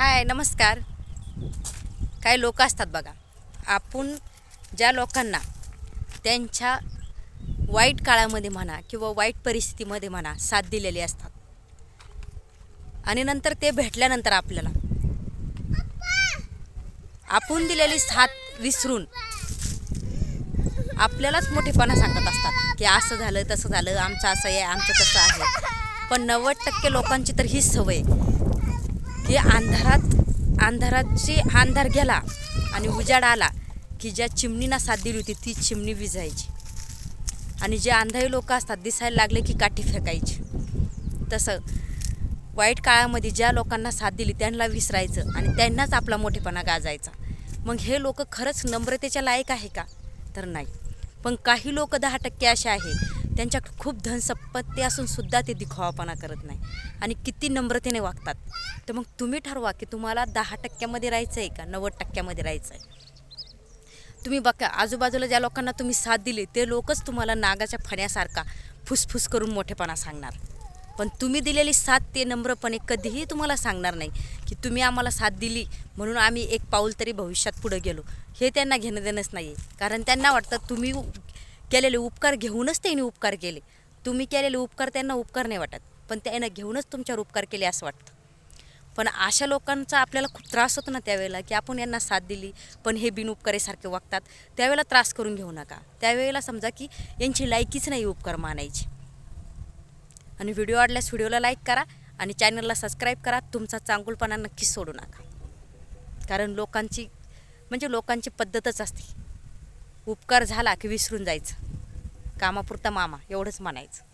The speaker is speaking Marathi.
हाय नमस्कार. काही लोक असतात बघा. आपण ज्या लोकांना त्यांच्या वाईट काळामध्ये म्हणा किंवा वाईट परिस्थितीमध्ये म्हणा साथ दिलेली असतात. आणि नंतर ते भेटल्यानंतर आपल्याला. आपण दिलेली साथ विसरून आपल्यालाच मोठेपणा सांगत असतात की असं झालं तसं झालं आमचं असं आहे आमचं तसं आहे. पण नव्वद टक्के लोकांची तर हीच सवय आहे. की अंधारात अंधाराची अंधार गेला आणि उजाड आला की ज्या चिमणीना साथ दिली होती ती चिमणी विजायची. आणि जे अंधारी लोक असतात दिसायला लागले की काठी फेकायची. तसं वाईट काळामध्ये ज्या लोकांना साथ दिली त्यांना विसरायचं आणि त्यांनाच आपला मोठेपणा गाजायचा. मग हे लोक खरंच नम्रतेच्या लायक आहे का? तर नाही. पण काही लोक दहा टक्के असे आहे त्यांच्या खूप धनसंपत्ती असून सुद्धा ते दिखावापणा करत नाही. आणि किती नम्रतेने वागतात. तर मग तुम्ही ठरवा की तुम्हाला दहा टक्क्यामध्ये राहायचं आहे का? नव्वद टक्क्यामध्ये राहायचं आहे तुम्ही बघा आजूबाजूला ज्या लोकांना तुम्ही साथ दिली ते लोकच तुम्हाला नागाच्या फण्यासारखा फुसफुस करून मोठेपणा सांगणार. पण तुम्ही दिलेली साथ ते नम्रपणे कधीही तुम्हाला सांगणार नाही की तुम्ही आम्हाला साथ दिली म्हणून आम्ही एक पाऊल तरी भविष्यात पुढे गेलो. हे त्यांना घेणं देणंच नाही आहे कारण त्यांना वाटतं तुम्ही केलेले उपकार घेऊनच त्यांनी उपकार केले. तुम्ही केलेले उपकार त्यांना उपकार नाही वाटत पण त्यांना घेऊनच तुमच्यावर उपकार केले असं वाटतं. पण अशा लोकांचा आपल्याला खूप त्रास होतो ना त्यावेळेला की आपण यांना साथ दिली पण हे बिनउपकारीसारखे वागतात त्यावेळेला त्रास करून घेऊ नका. त्यावेळेला समजा की यांची लायकीच नाही उपकार मानायची. आणि व्हिडिओ आवडल्यास व्हिडिओला लाईक करा आणि चॅनलला सबस्क्राईब करा तुमचा चांगुलपणा नक्कीच सोडू नका. कारण लोकांची म्हणजे लोकांची पद्धतच असते. उपकार झाला की विसरून जायचं. कामापुरता मामा एवढंच म्हणायचं.